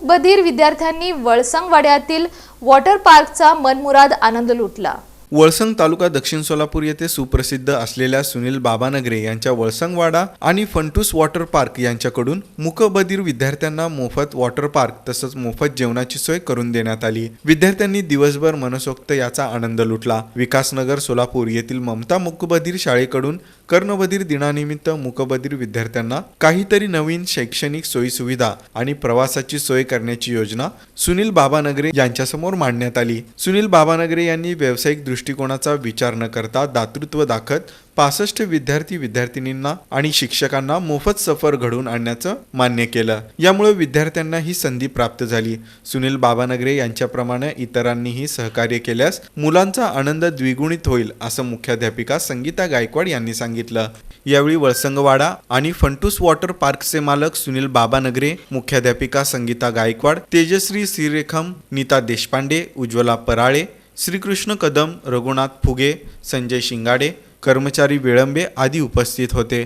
मूकबधीर विद्यार्थ्यांनी वळसंगवाड्यातील वॉटर पार्कचा मनमुराद आनंद लुटला. वळसंग तालुका दक्षिण सोलापूर येथे सुप्रसिद्ध असलेल्या सुनील बाबानगरे यांच्या वळसंगवाडा आणि फंटूस वॉटर पार्क यांच्याकडून मुकबधीर विद्यार्थ्यांना मोफत वॉटर पार्क तसंच मोफत जेवणाची सोय करून देण्यात आली. विद्यार्थ्यांनी दिवसभर मनसोक्त याचा आनंद लुटला. विकासनगर सोलापूर येथील ममता मुकबधीर शाळेकडून कर्णबधीर दिनानिमित्त मुकबधीर विद्यार्थ्यांना काहीतरी नवीन शैक्षणिक सोयीसुविधा आणि प्रवासाची सोय करण्याची योजना सुनील बाबानगरे यांच्यासमोर मांडण्यात आली. सुनील बाबानगरे यांनी व्यावसायिक दृष्टिकोनाचा विचार न करता दातृत्व दाखत पासष्ट विद्यार्थी विद्यार्थिनींना आणि शिक्षकांना मोफत सफर घडवून आणण्याचं मान्य केलं. यामुळे विद्यार्थ्यांना ही संधी प्राप्त झाली. सुनील बाबानगरे यांच्याप्रमाणे इतरांनीही सहकार्य केल्यास मुलांचा आनंद द्विगुणित होईल असं मुख्याध्यापिका संगीता गायकवाड यांनी सांगितलं. यावेळी वळसंगवाडा आणि फंटूस वॉटर पार्कचे मालक सुनील बाबानगरे मुख्याध्यापिका संगीता गायकवाड तेजश्री श्रीरेखम नीता देशपांडे उज्ज्वला पराळे श्रीकृष्ण कदम रघुनाथ फुगे संजय शिंगाडे कर्मचारी विळंबे आदी उपस्थित होते.